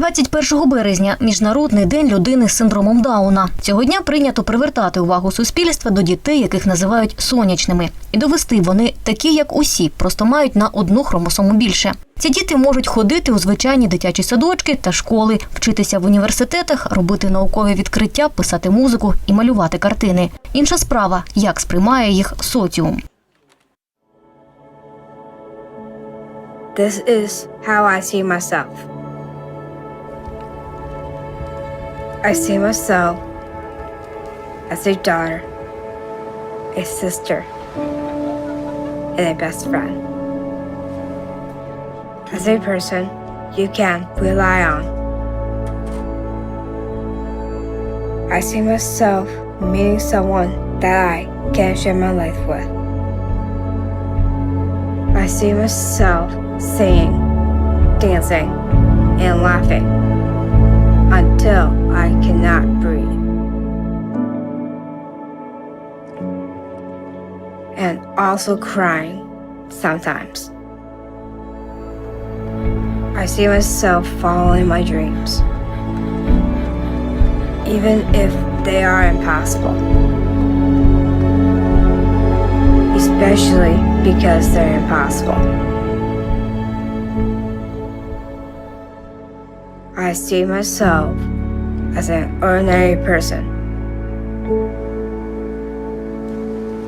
21 березня міжнародний день людини з синдромом Дауна. Цього дня прийнято привертати увагу суспільства до дітей, яких називають сонячними, і довести вони такі, як усі, просто мають на одну хромосому більше. Ці діти можуть ходити у звичайні дитячі садочки та школи, вчитися в університетах, робити наукові відкриття, писати музику і малювати картини. Інша справа, як сприймає їх соціум. This is how I see myself. I see myself as a daughter, a sister, and a best friend. As a person you can rely on. I see myself meeting someone that I can share my life with. I see myself singing, dancing, and laughing until I cannot breathe. And also crying sometimes. I see myself following my dreams, even if they are impossible. Especially because they're impossible. I see myself as an ordinary person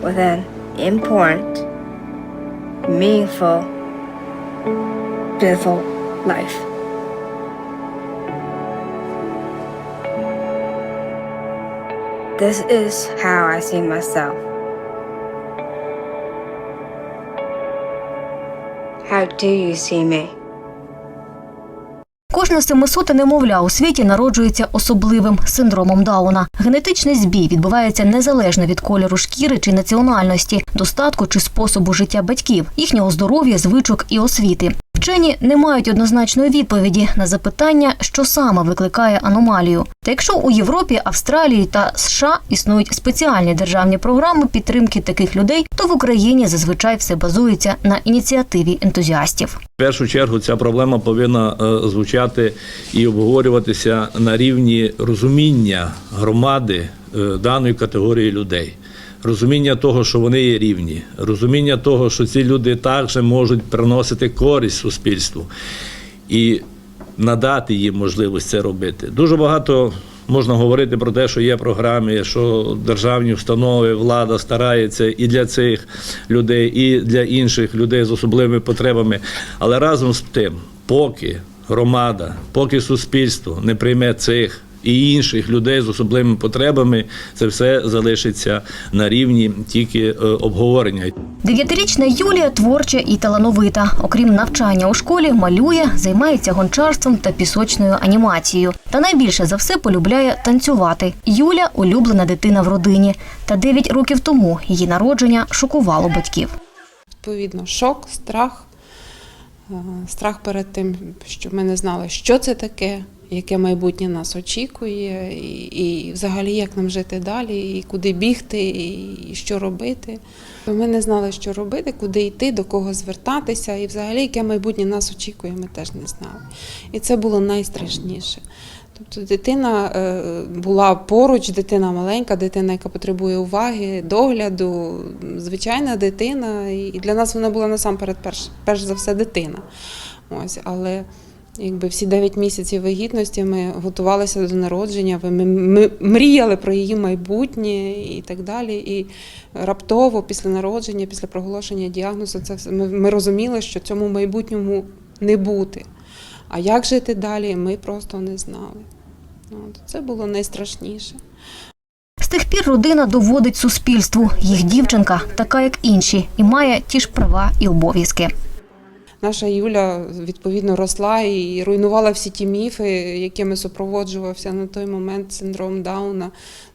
with an important, meaningful, beautiful life. This is how I see myself. How do you see me? Кожне семисоте немовля у світі народжується особливим синдромом Дауна. Генетичний збій відбувається незалежно від кольору шкіри чи національності, достатку чи способу життя батьків, їхнього здоров'я, звичок і освіти. Вчені не мають однозначної відповіді на запитання, що саме викликає аномалію. Та якщо у Європі, Австралії та США існують спеціальні державні програми підтримки таких людей, то в Україні зазвичай все базується на ініціативі ентузіастів. В першу чергу ця проблема повинна е, звучати і обговорюватися на рівні розуміння громади е, даної категорії людей. Розуміння того, що вони є рівні, розуміння того, що ці люди також можуть приносити користь суспільству і надати їм можливість це робити. Дуже багато можна говорити про те, що є програми, що державні установи, влада старається і для цих людей, і для інших людей з особливими потребами. Але разом з тим, поки громада, поки суспільство не прийме цих і інших людей з особливими потребами, це все залишиться на рівні тільки е, обговорення. Дев'ятирічна Юлія творча і талановита. Окрім навчання у школі, малює, займається гончарством та пісочною анімацією. Та найбільше за все полюбляє танцювати. Юля улюблена дитина в родині. Та 9 років тому її народження шокувало батьків. відповідно шок, страх, е, страх перед тим, що ми не знали, що це таке, яке майбутнє нас очікує, і, і взагалі як нам жити далі, і куди бігти, і що робити. Ми не знали, що робити, куди йти, до кого звертатися, і взагалі яке майбутнє нас очікує, ми теж не знали. І це було найстрашніше. Тобто дитина е, була поруч, дитина маленька, дитина, яка потребує уваги, догляду, звичайна дитина. І для нас вона була насамперед перш, перш за все дитина. Ось, але якби всі 9 місяців вагітності ми готувалися до народження, ми, ми мріяли про її майбутнє і так далі. І раптово після народження, після проголошення діагнозу, це ми, ми розуміли, що цьому майбутньому не бути. А як жити далі, ми просто не знали. От, це було найстрашніше. З тих пір родина доводить суспільству. Їх дівчинка така, як інші, і має ті ж права і обов'язки. Наша Юля відповідно росла і руйнувала всі ті міфи, якими супроводжувався на той момент синдром Дауна.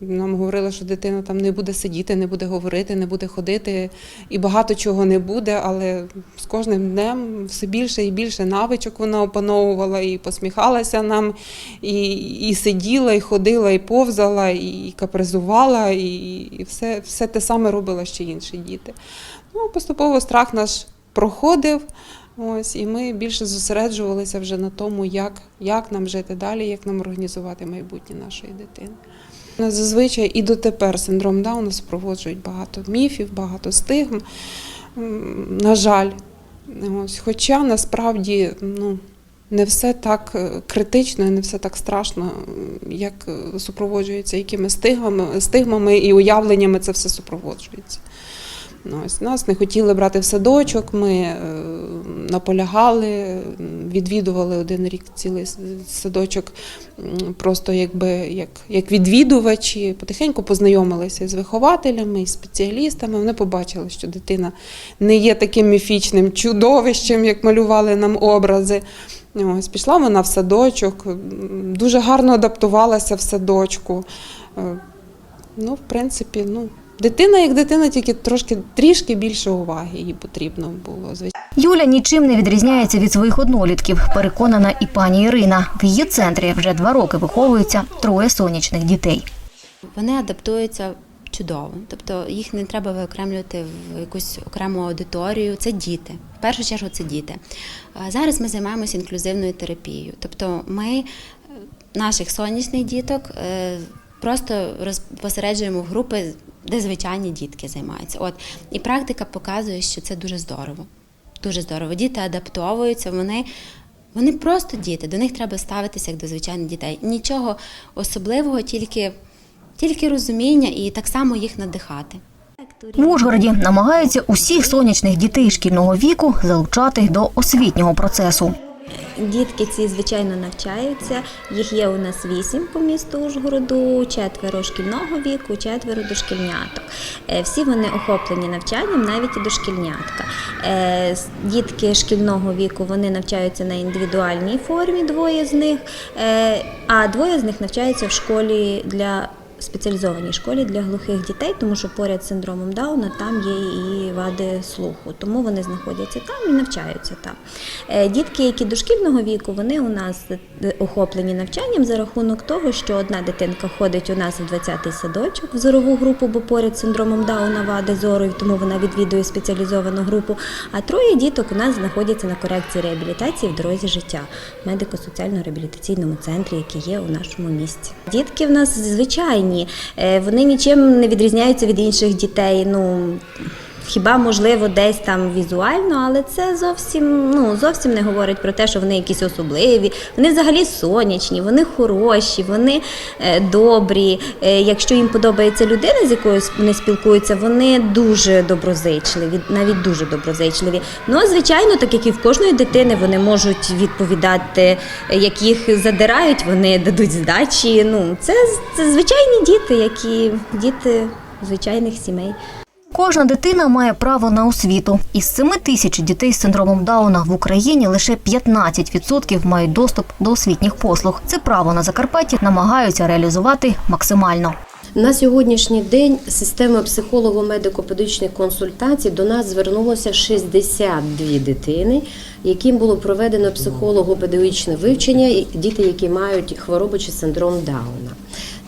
Нам говорили, що дитина там не буде сидіти, не буде говорити, не буде ходити, і багато чого не буде. Але з кожним днем все більше і більше навичок вона опановувала і посміхалася нам, і, і сиділа, і ходила, і повзала, і капризувала, і, і все, все те саме робила ще інші діти. Ну, поступово страх наш проходив. Ось, і ми більше зосереджувалися вже на тому, як, як нам жити далі, як нам організувати майбутнє нашої дитини. Зазвичай і дотепер синдром Дауна супроводжують багато міфів, багато стигм. На жаль, ось, хоча насправді ну, не все так е, критично не все так страшно, як е, супроводжується якими стигмами, стигмами і уявленнями це все супроводжується. Ну, Ось нас не хотіли брати в садочок. Ми е, наполягали, відвідували один рік цілий садочок, просто якби як, як відвідувачі, потихеньку познайомилися з вихователями, і спеціалістами. Вони побачили, що дитина не є таким міфічним чудовищем, як малювали нам образи. Ось пішла вона в садочок, дуже гарно адаптувалася в садочку. Е, Ну, в принципі, ну, дитина як дитина, тільки трошки трішки більше уваги їй потрібно було. Звичайно. Юля нічим не відрізняється від своїх однолітків, переконана і пані Ірина. В її центрі вже два роки виховуються троє сонячних дітей. Вони адаптуються чудово, тобто їх не треба виокремлювати в якусь окрему аудиторію. Це діти. В першу чергу це діти. Зараз ми займаємося інклюзивною терапією. Тобто ми е, наших сонячних діток е, просто розпосереджуємо в групи, де звичайні дітки займаються. От і практика показує, що це дуже здорово. Дуже здорово. Діти адаптовуються, вони. Вони просто діти, до них треба ставитися як до звичайних дітей. Нічого особливого, тільки, тільки розуміння і так само їх надихати. В Ужгороді намагаються усіх сонячних дітей шкільного віку залучати до освітнього процесу. Дітки ці, звичайно, навчаються. Їх є у нас вісім по місту Ужгороду, четверо шкільного віку, четверо дошкільняток. Е, Всі вони охоплені навчанням, навіть і дошкільнятка. Е, Дітки шкільного віку вони навчаються на індивідуальній формі, двоє з них, е, а двоє з них навчаються в школі для спеціалізованій школі для глухих дітей, тому що поряд з синдромом Дауна там є і вади слуху, тому вони знаходяться там і навчаються там. Е, Дітки, які дошкільного віку, вони у нас е, охоплені навчанням за рахунок того, що одна дитинка ходить у нас в 20-й садочок в зорову групу, бо поряд з синдромом Дауна вади зору, тому вона відвідує спеціалізовану групу. А троє діток у нас знаходяться на корекції реабілітації в дорозі життя в медико-соціально-реабілітаційному центрі, який є у нашому місті. Дітки в нас звичайні, е, вони нічим не відрізняються від інших дітей. Ну Хіба можливо десь там візуально, але це зовсім ну зовсім не говорить про те, що вони якісь особливі. Вони взагалі сонячні, вони хороші, вони е, добрі. Е, якщо їм подобається людина, з якою вони спілкуються, вони дуже доброзичливі, навіть дуже доброзичливі. Ну звичайно, так як і в кожної дитини, вони можуть відповідати, як їх задирають, вони дадуть здачі. Ну це, це звичайні діти, які діти звичайних сімей. Кожна дитина має право на освіту. Із 7 тисяч дітей з синдромом Дауна в Україні лише 15% мають доступ до освітніх послуг. Це право на Закарпатті намагаються реалізувати максимально. На сьогоднішній день система психолого-медико-педагогічних консультацій до нас звернулося 62 дитини, яким було проведено психолого-педагогічне вивчення, і діти, які мають хворобу чи синдром Дауна.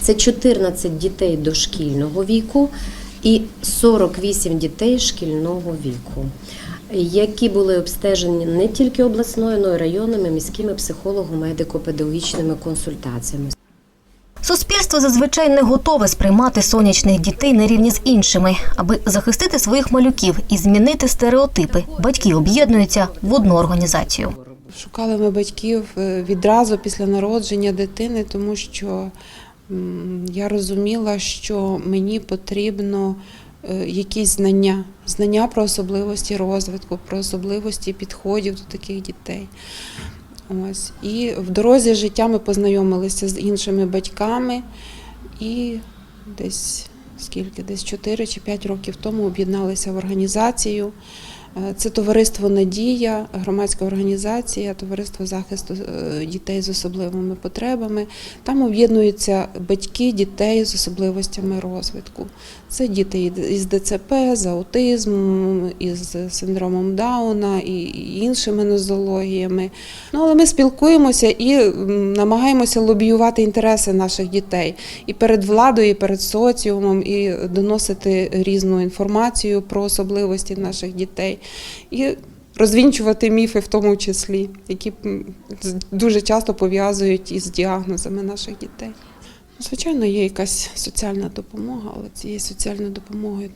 Це 14 дітей дошкільного віку і 48 дітей шкільного віку. Які були обстежені не тільки обласною, але й районними міськими психолого-медико-педагогічними консультаціями. Суспільство зазвичай не готове сприймати сонячних дітей на рівні з іншими, аби захистити своїх малюків і змінити стереотипи. Батьки об'єднуються в одну організацію. Шукали ми батьків е, відразу після народження дитини, тому що я розуміла, що мені потрібно е, якісь знання, знання про особливості розвитку, про особливості підходів до таких дітей. Ось. І в дорозі життя ми познайомилися з іншими батьками і десь скільки, десь 4 чи 5 років тому об'єдналися в організацію. Е, Це товариство Надія, громадська організація, товариство захисту е, дітей з особливими потребами. Там об'єднуються батьки дітей з особливостями розвитку. Це діти із ДЦП, з аутизмом, із синдромом Дауна і і іншими нозологіями. Ну, але ми спілкуємося і намагаємося лобіювати інтереси наших дітей і перед владою, і перед соціумом, і доносити різну інформацію про особливості наших дітей. І розвінчувати міфи, в тому числі, які дуже часто пов'язують із діагнозами наших дітей. Звичайно, є якась соціальна допомога, але цієї соціальної допомоги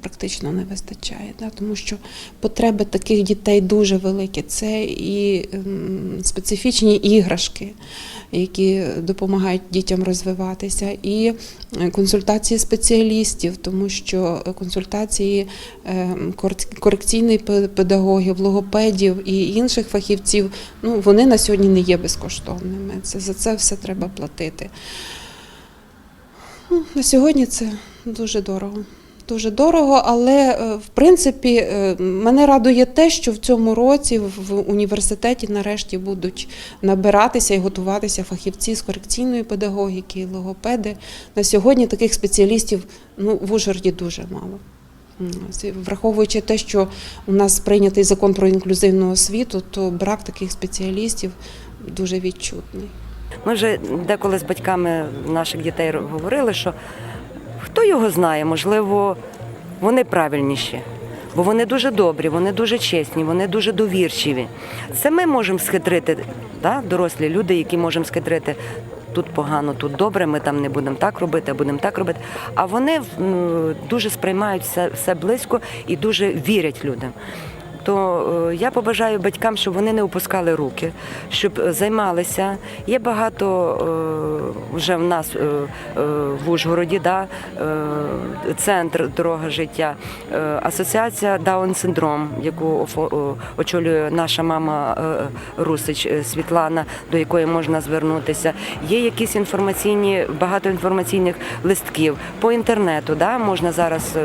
практично не вистачає, да? тому що потреби таких дітей дуже великі. Це і ем, специфічні іграшки, які допомагають дітям розвиватися, і е, консультації спеціалістів, тому що консультації ем, корекційних педагогів, логопедів і інших фахівців, ну вони на сьогодні не є безкоштовними. Це за це все треба платити. Ну, на сьогодні це дуже дорого. Дуже дорого, але е, в принципі е, мене радує те, що в цьому році в університеті нарешті будуть набиратися і готуватися фахівці з корекційної педагогіки, логопеди. На сьогодні таких спеціалістів ну, в Ужгороді дуже мало. Враховуючи те, що у нас прийнятий закон про інклюзивну освіту, то брак таких спеціалістів дуже відчутний. Ми вже деколи з батьками наших дітей говорили, що хто його знає, можливо, вони правильніші. Бо вони дуже добрі, вони дуже чесні, вони дуже довірчиві. Це ми можемо схитрити, да? дорослі люди, які можемо схитрити. Тут погано, тут добре, ми там не будемо так робити, а будемо так робити. А вони дуже сприймають все, все близько і дуже вірять людям. То е, я побажаю батькам, щоб вони не опускали руки, щоб е, займалися. Є багато е, вже в нас в Ужгороді, да, центр дорога життя, асоціація Даун синдром, яку очолює наша мама Русич Світлана, до якої можна звернутися. Є якісь інформаційні, багато інформаційних листків по інтернету. Да, можна зараз.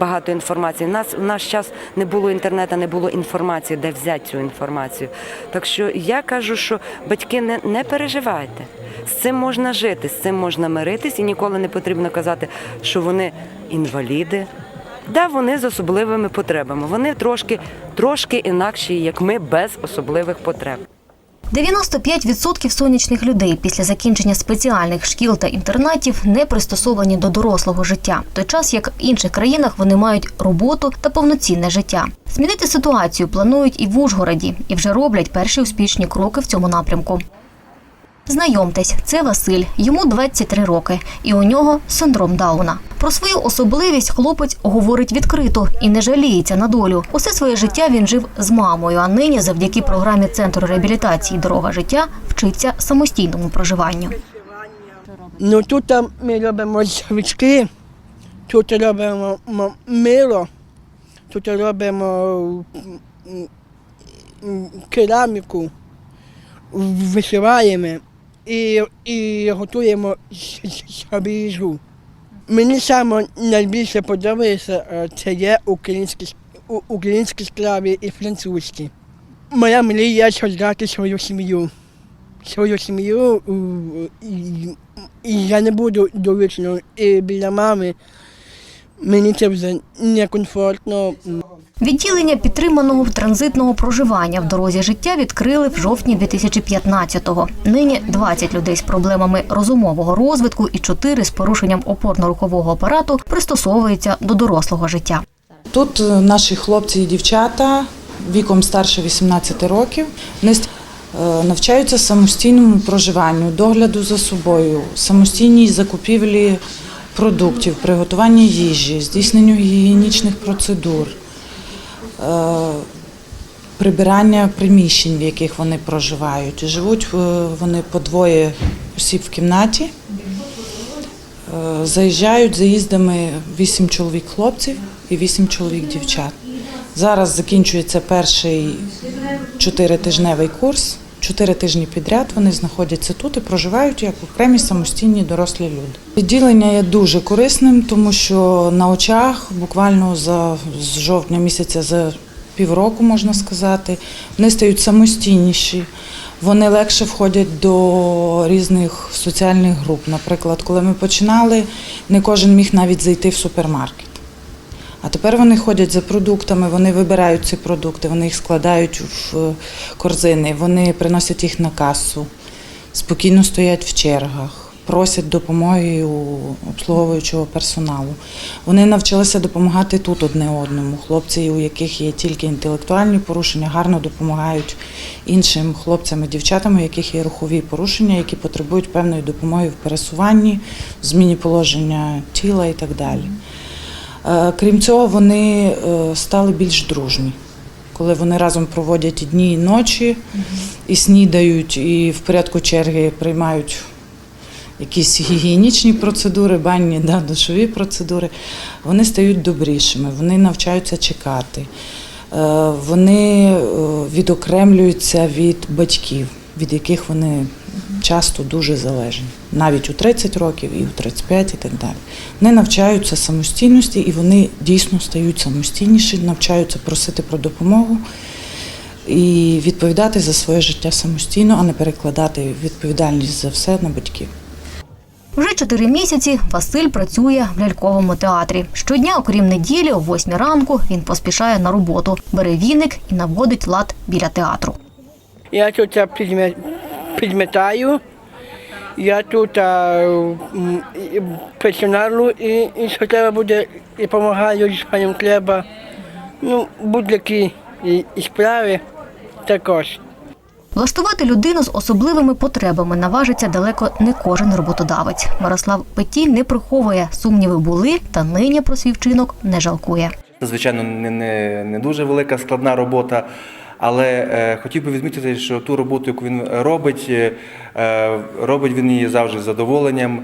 Багато інформації. У нас в наш час не було інтернету, не було інформації, де взяти цю інформацію. Так що я кажу, що батьки не, не переживайте. З цим можна жити, з цим можна миритись, і ніколи не потрібно казати, що вони інваліди. Да, вони з особливими потребами. Вони трошки, трошки інакші, як ми, без особливих потреб. 95% сонячних людей після закінчення спеціальних шкіл та інтернатів не пристосовані до дорослого життя, в той час як в інших країнах вони мають роботу та повноцінне життя. Змінити ситуацію планують і в Ужгороді, і вже роблять перші успішні кроки в цьому напрямку. Знайомтесь, це Василь, йому 23 роки, і у нього синдром Дауна. Про свою особливість хлопець говорить відкрито і не жаліється на долю. Усе своє життя він жив з мамою, а нині, завдяки програмі центру реабілітації Дорога життя, вчиться самостійному проживанню. Ну тут ми робимо свічки, тут робимо мило, тут робимо кераміку, вишиваємо і, і готуємо їжу. Мені саме найбільше подобається е, це є українські, українські справи і французькі. Моя мрія создати свою сім'ю. Свою сім'ю і, я не буду довічно біля мами. Мені це вже некомфортно. Відділення підтриманого транзитного проживання в дорозі життя відкрили в жовтні 2015-го. Нині 20 людей з проблемами розумового розвитку і 4 з порушенням опорно-рухового апарату пристосовуються до дорослого життя. Тут е, наші хлопці і дівчата віком старше 18 років. Вони е, навчаються самостійному проживанню, догляду за собою, самостійній закупівлі продуктів, приготуванні їжі, здійсненню гігієнічних процедур, прибирання приміщень, в яких вони проживають. Живуть е, вони по двоє осіб в кімнаті. Е, Заїжджають заїздами вісім чоловік хлопців і вісім чоловік дівчат. Зараз закінчується перший чотиритижневий курс. Чотири тижні підряд вони знаходяться тут і проживають як окремі самостійні дорослі люди. Відділення є дуже корисним, тому що на очах буквально за з жовтня місяця за півроку можна сказати, вони стають самостійніші. Вони легше входять до різних соціальних груп. Наприклад, коли ми починали, не кожен міг навіть зайти в супермаркет. А тепер вони ходять за продуктами, вони вибирають ці продукти, вони їх складають в е, корзини, вони приносять їх на касу, спокійно стоять в чергах, просять допомоги у обслуговуючого персоналу. Вони навчилися допомагати тут одне одному. Хлопці, у яких є тільки інтелектуальні порушення, гарно допомагають іншим хлопцям і дівчатам, у яких є рухові порушення, які потребують певної допомоги в пересуванні, в зміні положення тіла і так далі. Е, Крім цього, вони е, стали більш дружні. Коли вони разом проводять і дні і ночі, і снідають, і в порядку черги приймають якісь гігієнічні процедури, банні, да, душові процедури, вони стають добрішими, вони навчаються чекати, Е, вони відокремлюються від батьків, від яких вони часто дуже залежні, навіть у 30 років і у 35 і так далі. Вони навчаються самостійності і вони дійсно стають самостійніші, навчаються просити про допомогу і відповідати за своє життя самостійно, а не перекладати відповідальність за все на батьків. Вже чотири місяці Василь працює в ляльковому театрі. Щодня, окрім неділі, о восьмій ранку, він поспішає на роботу, бере віник і наводить лад біля театру. Я тут підметаю, я тут а, м, і персоналу і, що треба буде, і допомагаю з паном хліба. Ну, будь-які і, і справи також. Влаштувати людину з особливими потребами наважиться далеко не кожен роботодавець. Мирослав Петій не приховує сумніви були, та нині про свій вчинок не жалкує. Звичайно, не, не, не дуже велика складна робота, але е, хотів би відмітити, що ту роботу, яку він робить, е, е, робить він її завжди з задоволенням,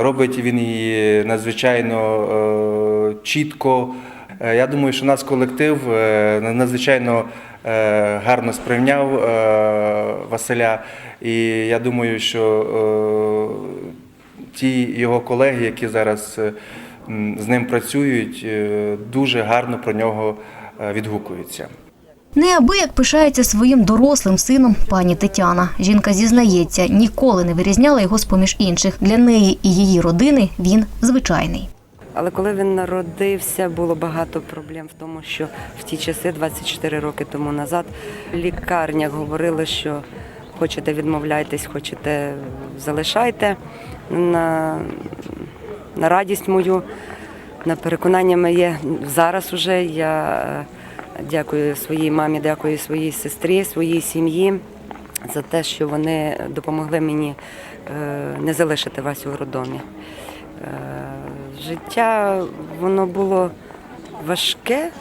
робить він її надзвичайно чітко. Я думаю, що наш колектив надзвичайно гарно сприйняв Василя, і я думаю, що ті його колеги, які зараз з ним працюють, дуже гарно про нього відгукуються. Неабияк пишається своїм дорослим сином пані Тетяна. Жінка зізнається, ніколи не вирізняла його з поміж інших. Для неї і її родини він звичайний. Але коли він народився, було багато проблем в тому, що в ті часи, 24 роки тому назад, в лікарнях говорили, що хочете відмовляйтесь, хочете залишайте. На, на радість мою, на переконання моє зараз уже я дякую своїй мамі, дякую своїй сестрі, своїй сім'ї за те, що вони допомогли мені е, не залишити вас у роддомі. Е, Життя воно було важке.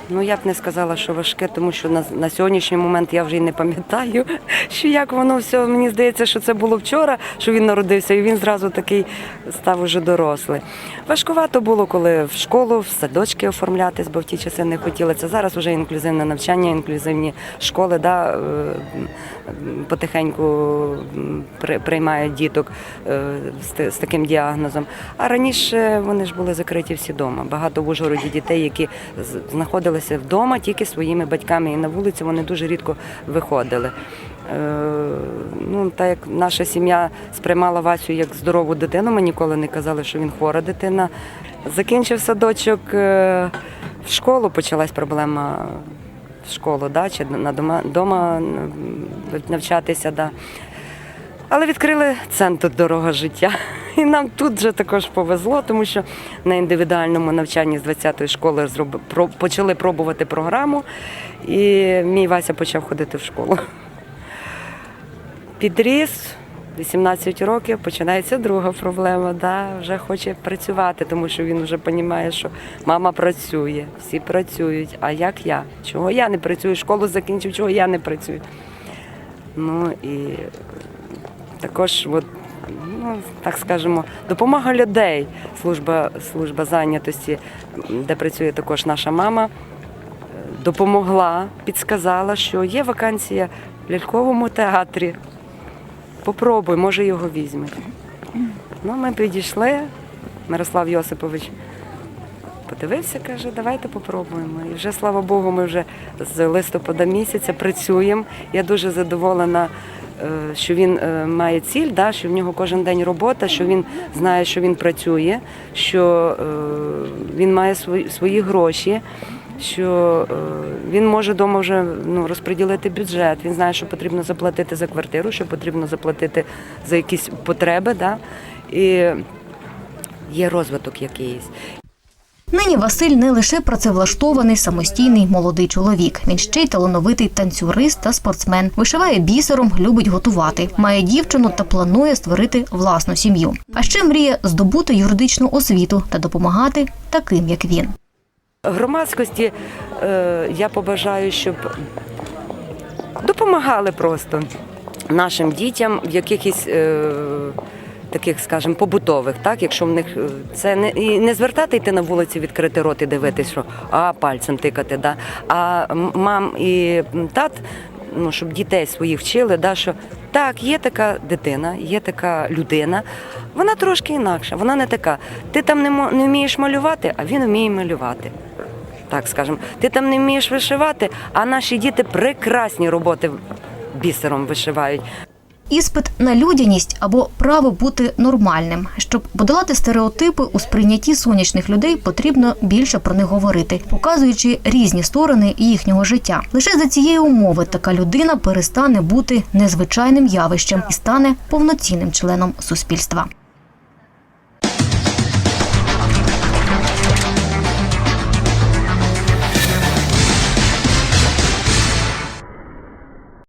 Ну я б не сказала, що важке, тому що на, на сьогоднішній момент я вже й не пам'ятаю, що як воно все. Мені здається, що це було вчора, що він народився, і він зразу такий став уже дорослий. Важкувато було, коли в школу, в садочки оформлятись, бо в ті часи не хотіли. Це зараз вже інклюзивне навчання, інклюзивні школи, да, е, потихеньку приймають діток е, з таким діагнозом. А раніше вони ж були закриті всі вдома. Багато в Ужгороді дітей, які знаходилися вдома тільки своїми батьками, і на вулицю вони дуже рідко виходили. Е, Ну, так як наша сім'я сприймала Васю як здорову дитину, ми ніколи не казали, що він хвора дитина. Закінчив садочок е, в школу, почалась проблема в школу, да, чи на дома, дома навчатися. Да. Але відкрили центр дорога життя. І нам тут вже також повезло, тому що на індивідуальному навчанні з 20-ї школи зроби- про- почали пробувати програму, і мій Вася почав ходити в школу. Підріс, 18 років, починається друга проблема. Да, вже хоче працювати, тому що він вже розуміє, що мама працює, всі працюють. А як я? Чого я не працюю? Школу закінчив, чого я не працюю? Ну і також, от, ну, так скажемо, допомога людей, служба, служба зайнятості, де працює також наша мама, е, допомогла, підсказала, що є вакансія в ляльковому театрі. Попробуй, може його візьмуть. Ну, ми підійшли, Мирослав Йосипович подивився, каже, давайте попробуємо. І вже, слава Богу, ми вже з листопада місяця працюємо. Я дуже задоволена, що він е, має ціль, да, що в нього кожен день робота, що він знає, що він працює, що е, він має свої, гроші. що е, він може вдома вже ну, розподілити бюджет. Він знає, що потрібно заплатити за квартиру, що потрібно заплатити за якісь потреби. Да? І є розвиток якийсь. Нині Василь не лише працевлаштований самостійний молодий чоловік. Він ще й талановитий танцюрист та спортсмен. Вишиває бісером, любить готувати. Має дівчину та планує створити власну сім'ю. А ще мріє здобути юридичну освіту та допомагати таким, як він. Громадськості е, я побажаю, щоб допомагали просто нашим дітям в якихось е, таких, скажімо, побутових, так, якщо в них е, це не і не звертати йти на вулиці, відкрити рот і дивитись, що а пальцем тикати, да, а мам і тат. Ну, щоб дітей своїх вчили, да, що так, є така дитина, є така людина, вона трошки інакша, вона не така. Ти там не, не вмієш малювати, а він вміє малювати так скажемо. Ти там не вмієш вишивати, а наші діти прекрасні роботи бісером вишивають. Іспит на людяність або право бути нормальним. Щоб подолати стереотипи у сприйнятті сонячних людей, потрібно більше про них говорити, показуючи різні сторони їхнього життя. Лише за цієї умови така людина перестане бути незвичайним явищем і стане повноцінним членом суспільства.